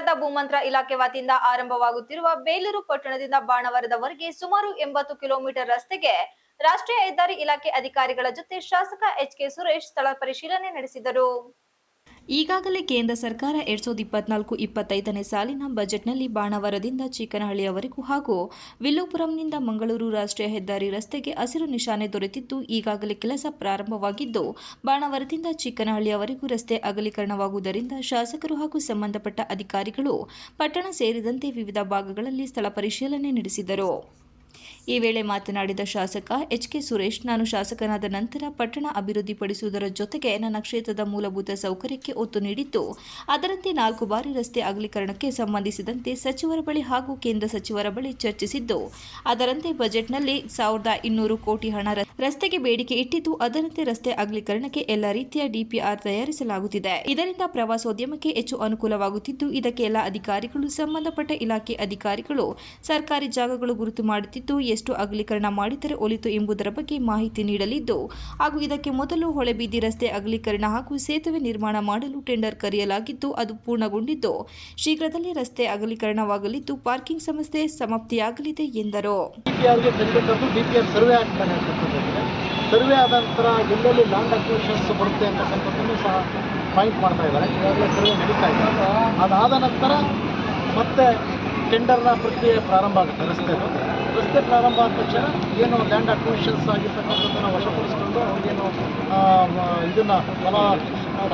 ಸರ್ಕಾರದ ಭೂಮಂತ್ರ ಇಲಾಖೆ ವತಿಯಿಂದ ಆರಂಭವಾಗುತ್ತಿರುವ ಬೇಲೂರು ಪಟ್ಟಣದಿಂದ ಬಾಣವರದವರೆಗೆ ಸುಮಾರು ಎಂಬತ್ತು ಕಿಲೋಮೀಟರ್ ರಸ್ತೆಗೆ ರಾಷ್ಟ್ರೀಯ ಹೆದ್ದಾರಿ ಇಲಾಖೆ ಅಧಿಕಾರಿಗಳ ಜೊತೆ ಶಾಸಕ ಎಚ್ ಕೆ ಸುರೇಶ್ ಸ್ಥಳ ಪರಿಶೀಲನೆ ನಡೆಸಿದರು. ಈಗಾಗಲೇ ಕೇಂದ್ರ ಸರ್ಕಾರ ಎರಡ್ ಸಾವಿರದ ಇಪ್ಪತ್ನಾಲ್ಕು ಇಪ್ಪತ್ತೈದನೇ ಸಾಲಿನ ಬಜೆಟ್ನಲ್ಲಿ ಬಾಣವರದಿಂದ ಚಿಕ್ಕನಹಳ್ಳಿಯವರೆಗೂ ಹಾಗೂ ವಿಲ್ಲುಪುರಂನಿಂದ ಮಂಗಳೂರು ರಾಷ್ಟ್ರೀಯ ಹೆದ್ದಾರಿ ರಸ್ತೆಗೆ ಹಸಿರು ನಿಶಾನೆ ದೊರೆತಿದ್ದು, ಈಗಾಗಲೇ ಕೆಲಸ ಪ್ರಾರಂಭವಾಗಿದ್ದು, ಬಾಣವರದಿಂದ ಚಿಕ್ಕನಹಳ್ಳಿಯವರೆಗೂ ರಸ್ತೆ ಅಗಲೀಕರಣವಾಗುವುದರಿಂದ ಶಾಸಕರು ಹಾಗೂ ಸಂಬಂಧಪಟ್ಟ ಅಧಿಕಾರಿಗಳು ಪಟ್ಟಣ ಸೇರಿದಂತೆ ವಿವಿಧ ಭಾಗಗಳಲ್ಲಿ ಸ್ಥಳ ಪರಿಶೀಲನೆ ನಡೆಸಿದರು. ಈ ವೇಳೆ ಮಾತನಾಡಿದ ಶಾಸಕ ಎಚ್ ಕೆ ಸುರೇಶ್, ನಾನು ಶಾಸಕನಾದ ನಂತರ ಪಟ್ಟಣ ಅಭಿವೃದ್ಧಿಪಡಿಸುವುದರ ಜೊತೆಗೆ ನನ್ನ ಕ್ಷೇತ್ರದ ಮೂಲಭೂತ ಸೌಕರ್ಯಕ್ಕೆ ಒತ್ತು ನೀಡಿದ್ದು, ಅದರಂತೆ ನಾಲ್ಕು ಬಾರಿ ರಸ್ತೆ ಅಗಲೀಕರಣಕ್ಕೆ ಸಂಬಂಧಿಸಿದಂತೆ ಸಚಿವರ ಬಳಿ ಹಾಗೂ ಕೇಂದ್ರ ಸಚಿವರ ಬಳಿ ಚರ್ಚಿಸಿದ್ದು, ಅದರಂತೆ ಬಜೆಟ್ನಲ್ಲಿ ಸಾವಿರದ ಇನ್ನೂರು ಕೋಟಿ ಹಣ ರಸ್ತೆಗೆ ಬೇಡಿಕೆ ಇಟ್ಟಿದ್ದು, ಅದರಂತೆ ರಸ್ತೆ ಅಗಲೀಕರಣಕ್ಕೆ ಎಲ್ಲ ರೀತಿಯ ಡಿಪಿಆರ್ ತಯಾರಿಸಲಾಗುತ್ತಿದೆ. ಇದರಿಂದ ಪ್ರವಾಸೋದ್ಯಮಕ್ಕೆ ಹೆಚ್ಚು ಅನುಕೂಲವಾಗುತ್ತಿದ್ದು, ಇದಕ್ಕೆ ಎಲ್ಲ ಅಧಿಕಾರಿಗಳು, ಸಂಬಂಧಪಟ್ಟ ಇಲಾಖೆ ಅಧಿಕಾರಿಗಳು, ಸರ್ಕಾರಿ ಜಾಗಗಳು ಗುರುತು ಮಾಡುತ್ತಿದ್ದು ಎಷ್ಟು ಅಗಲೀಕರಣ ಮಾಡಿದರೆ ಒಲಿತು ಎಂಬುದರ ಬಗ್ಗೆ ಮಾಹಿತಿ ನೀಡಲಿದ್ದು, ಹಾಗೂ ಇದಕ್ಕೆ ಮೊದಲು ಹೊಳೆಬೀದಿ ರಸ್ತೆ ಅಗಲೀಕರಣ ಹಾಗೂ ಸೇತುವೆ ನಿರ್ಮಾಣ ಮಾಡಲು ಟೆಂಡರ್ ಕರೆಯಲಾಗಿದ್ದು, ಅದು ಪೂರ್ಣಗೊಂಡಿದ್ದು. ಶೀಘ್ರದಲ್ಲೇ ರಸ್ತೆ ಅಗಲೀಕರಣವಾಗಲಿದ್ದು, ಪಾರ್ಕಿಂಗ್ ಸಮಸ್ಯೆ ಸಮಾಪ್ತಿಯಾಗಲಿದೆ ಎಂದರು. ಸರ್ವೆ ಆದ ನಂತರ ಎಲ್ಲೆಲ್ಲಿ ಲ್ಯಾಂಡ್ ಅಕ್ವಿಷನ್ಸ್ ಬರುತ್ತೆ ಅಂತಕ್ಕಂಥದ್ದನ್ನು ಸಹ ಪಾಯಿಂಟ್ ಮಾಡ್ತಾ ಇದ್ದಾರೆ. ಈಗಾಗಲೇ ಸರ್ವೆ ನಡೀತಾ ಇದೆ. ಅದಾದ ನಂತರ ಮತ್ತೆ ಟೆಂಡರ್ನ ಪ್ರಕ್ರಿಯೆ ಪ್ರಾರಂಭ ಆಗುತ್ತೆ ರಸ್ತೆದು ರಸ್ತೆ ಪ್ರಾರಂಭ ಆದ ತಕ್ಷಣ ಏನು ಲ್ಯಾಂಡ್ ಅಕ್ವಿಷನ್ಸ್ ಆಗಿರ್ತಕ್ಕಂಥದ್ದನ್ನು ವಶಪಡಿಸ್ಕೊಂಡು ಅವ್ರಿಗೇನು ಇದನ್ನು ಹೊಲ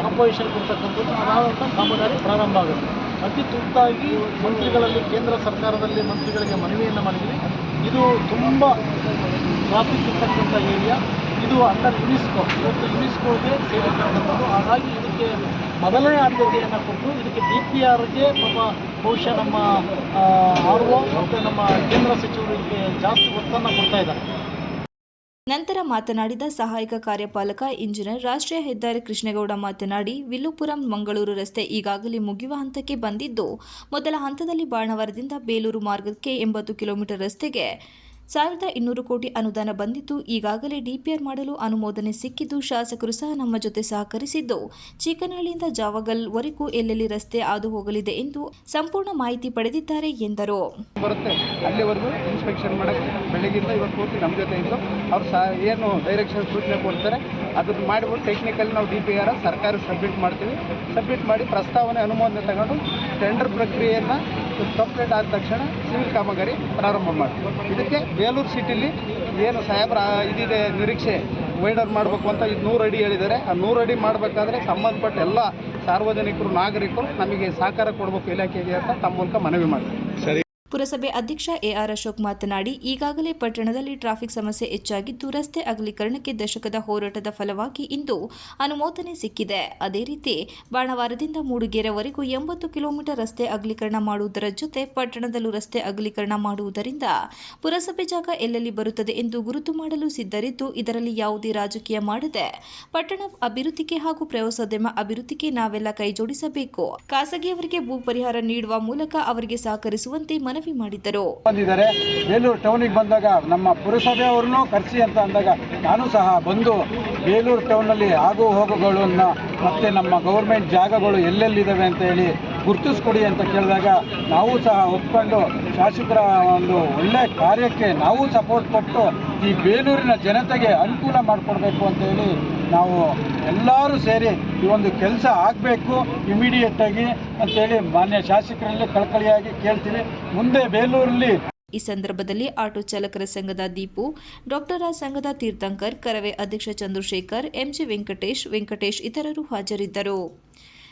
ಕಾಂಪೋಸಿಷನ್ ಕೊಡ್ತಕ್ಕಂಥದ್ದು ಅದಾದಂಥ ಕಾಮಗಾರಿ ಪ್ರಾರಂಭ ಆಗುತ್ತೆ. ಅತಿ ತುರ್ತಾಗಿ ಮಂತ್ರಿಗಳಲ್ಲಿ, ಕೇಂದ್ರ ಸರ್ಕಾರದಲ್ಲಿ ಮಂತ್ರಿಗಳಿಗೆ ಮನವಿಯನ್ನು ಮಾಡಿದ್ವಿ. ಇದು ತುಂಬ ಟ್ರಾಫಿಕ್ ಇರ್ತಕ್ಕಂಥ ಏರಿಯಾ ಇದು ಅಂಡರ್ ಯುನಿಸ್ಕೋ ಇವತ್ತು ಯುನಿಸ್ಕೋಗೆ ಸೇರಿರ್ತಕ್ಕಂಥದ್ದು. ಹಾಗಾಗಿ ಇದಕ್ಕೆ ಮೊದಲನೇ ಆದ್ಯತೆಯನ್ನು ಕೊಟ್ಟು ಇದಕ್ಕೆ ಡಿ ಪಿ ಆರ್ಗೆ ಪಾಪ ಬಹುಶಃ ನಮ್ಮ ಆರ್ ಒ ಮತ್ತು ನಮ್ಮ ಕೇಂದ್ರ ಸಚಿವರು ಜಾಸ್ತಿ ಒತ್ತನ್ನು ಕೊಡ್ತಾ ಇದ್ದಾರೆ. ನಂತರ ಮಾತನಾಡಿದ ಸಹಾಯಕ ಕಾರ್ಯಪಾಲಕ ಇಂಜಿನಿಯರ್ ರಾಷ್ಟ್ರೀಯ ಹೆದ್ದಾರಿ ಕೃಷ್ಣೇಗೌಡ ಮಾತನಾಡಿ, ವಿಲ್ಲುಪುರಂ ಮಂಗಳೂರು ರಸ್ತೆ ಈಗಾಗಲೇ ಮುಗಿಯುವ ಹಂತಕ್ಕೆ ಬಂದಿದ್ದು, ಮೊದಲ ಹಂತದಲ್ಲಿ ಬಾಣವರದಿಂದ ಬೇಲೂರು ಮಾರ್ಗಕ್ಕೆ ಎಂಬತ್ತು ಕಿಲೋಮೀಟರ್ ರಸ್ತೆಗೆ ಸಾವಿರದ ಇನ್ನೂರು ಕೋಟಿ ಅನುದಾನ ಬಂದಿದ್ದು, ಈಗಾಗಲೇ ಡಿಪಿಆರ್ ಮಾಡಲು ಅನುಮೋದನೆ ಸಿಕ್ಕಿದ್ದು ಶಾಸಕರು ಸಹ ನಮ್ಮ ಜೊತೆ ಸಹಕರಿಸಿದ್ದು. ಜಾವಗಲ್ ಜಾವಗಲ್ವರೆಗೂ ಎಲ್ಲೆಲ್ಲಿ ರಸ್ತೆ ಹಾದು ಹೋಗಲಿದೆ ಎಂದು ಸಂಪೂರ್ಣ ಮಾಹಿತಿ ಪಡೆದಿದ್ದಾರೆ ಎಂದರು. ಅಲ್ಲಿವರೆಗೂ ಇನ್ಸ್ಪೆಕ್ಷನ್ ಮಾಡೋಕ್ಕೆ ಇವತ್ತು ಪೂರ್ತಿ ನಮ್ಮ ಜೊತೆ ಅವ್ರು ಏನು ಡೈರೆಕ್ಷನ್ ಸೂಚನೆ ಕೊಡ್ತಾರೆ, ಅದನ್ನು ಮಾಡಿಬಿಟ್ಟು ಟೆಕ್ನಿಕಲ್ ನಾವು ಡಿ ಪಿ ಆರ್ ಸರ್ಕಾರ ಸಬ್ಮಿಟ್ ಮಾಡ್ತೀವಿ. ಸಬ್ಮಿಟ್ ಮಾಡಿ ಪ್ರಸ್ತಾವನೆ ಅನುಮೋದನೆ ತಗೊಂಡು ಟೆಂಡರ್ ಪ್ರಕ್ರಿಯೆಯನ್ನು ಕಂಪ್ಲೀಟ್ ಆದ ತಕ್ಷಣ ಸಿವಿಲ್ ಕಾಮಗಾರಿ ಪ್ರಾರಂಭ ಮಾಡ್ತೀವಿ. ಇದಕ್ಕೆ ಬೇಲೂರು ಸಿಟಿಲಿ ಏನು ಸಾಹೇಬ್ರ ಇದಿದೆ ನಿರೀಕ್ಷೆ ವೈಡರ್ ಮಾಡಬೇಕು ಅಂತ ಇದು ನೂರು ಅಡಿ ಹೇಳಿದ್ದಾರೆ. ಆ ನೂರು ಅಡಿ ಮಾಡಬೇಕಾದ್ರೆ ಸಂಬಂಧಪಟ್ಟ ಎಲ್ಲ ಸಾರ್ವಜನಿಕರು, ನಾಗರಿಕರು ನಮಗೆ ಸಹಕಾರ ಕೊಡಬೇಕು ಇಲಾಖೆಗೆ ಅಂತ ತಮ್ಮ ಮೂಲಕ ಮನವಿ ಮಾಡ್ತೀವಿ. ಪುರಸಭೆ ಅಧ್ಯಕ್ಷ ಎಆರ್ ಅಶೋಕ್ ಮಾತನಾಡಿ, ಈಗಾಗಲೇ ಪಟ್ಟಣದಲ್ಲಿ ಟ್ರಾಫಿಕ್ ಸಮಸ್ಯೆ ಹೆಚ್ಚಾಗಿದ್ದು, ರಸ್ತೆ ಅಗಲೀಕರಣಕ್ಕೆ ದಶಕದ ಹೋರಾಟದ ಫಲವಾಗಿ ಇಂದು ಅನುಮೋದನೆ ಸಿಕ್ಕಿದೆ. ಅದೇ ರೀತಿ, ಬಾಣವಾರದಿಂದ ಮೂಡಿಗೆರೆವರೆಗೂ ಎಂಬತ್ತು ಕಿಲೋಮೀಟರ್ ರಸ್ತೆ ಅಗಲೀಕರಣ ಮಾಡುವುದರ ಜೊತೆ ಪಟ್ಟಣದಲ್ಲೂ ರಸ್ತೆ ಅಗಲೀಕರಣ ಮಾಡುವುದರಿಂದ ಪುರಸಭೆ ಜಾಗ ಎಲ್ಲೆಲ್ಲಿ ಬರುತ್ತದೆ ಎಂದು ಗುರುತು ಮಾಡಲು ಸಿದ್ಧರಿದ್ದು, ಇದರಲ್ಲಿ ಯಾವುದೇ ರಾಜಕೀಯ ಮಾಡದೆ ಪಟ್ಟಣ ಅಭಿವೃದ್ಧಿಗೆ ಹಾಗೂ ಪ್ರವಾಸೋದ್ಯಮ ಅಭಿವೃದ್ಧಿಗೆ ನಾವೆಲ್ಲ ಕೈಜೋಡಿಸಬೇಕು. ಖಾಸಗಿಯವರಿಗೆ ಭೂ ಪರಿಹಾರ ನೀಡುವ ಮೂಲಕ ಅವರಿಗೆ ಸಹಕರಿಸುವಂತೆ ಮನವಿ ಮಾಡಿದರು ಬಂದಿದ್ದಾರೆ. ಬೇಲೂರು ಟೌನಿಗೆ ಬಂದಾಗ ನಮ್ಮ ಪುರಸಭೆಯವ್ರನ್ನೂ ಕರೆಸಿ ಅಂತ ಅಂದಾಗ ನಾನು ಸಹ ಬಂದು ಬೇಲೂರು ಟೌನಲ್ಲಿ ಆಗು ಹೋಗುಗಳನ್ನು ಮತ್ತು ನಮ್ಮ ಗೌರ್ಮೆಂಟ್ ಜಾಗಗಳು ಎಲ್ಲೆಲ್ಲಿದ್ದಾವೆ ಅಂತ ಹೇಳಿ ಗುರುತಿಸ್ಕೊಡಿ ಅಂತ ಕೇಳಿದಾಗ ನಾವು ಸಹ ಒಪ್ಕೊಂಡು ಶಾಸಕರ ಒಂದು ಒಳ್ಳೆ ಕಾರ್ಯಕ್ಕೆ ನಾವು ಸಪೋರ್ಟ್ ಕೊಟ್ಟು ಈ ಬೇಲೂರಿನ ಜನತೆಗೆ ಅನುಕೂಲ ಮಾಡಿಕೊಡ್ಬೇಕು ಅಂತ ಹೇಳಿ ನಾವು ಎಲ್ಲರೂ ಸೇರಿ ಈ ಒಂದು ಕೆಲಸ ಆಗಬೇಕು ಇಮಿಡಿಯೇಟಾಗಿ ಅಂತೇಳಿ ಮಾನ್ಯ ಶಾಸಕರಲ್ಲಿ ಕಳಕಳಿಯಾಗಿ ಕೇಳ್ತೀವಿ. ಮುಂದೆ ಬೇಲೂರಲ್ಲಿ ಈ ಸಂದರ್ಭದಲ್ಲಿ ಆಟೋ ಚಾಲಕರ ಸಂಘದ ದೀಪು, ಡಾಕ್ಟರ ಸಂಘದ ತೀರ್ಥಂಕರ್, ಕರವೇ ಅಧ್ಯಕ್ಷ ಚಂದ್ರಶೇಖರ್, ಎಂಜಿ ವೆಂಕಟೇಶ್ ವೆಂಕಟೇಶ್ ಇತರರು ಹಾಜರಿದ್ದರು.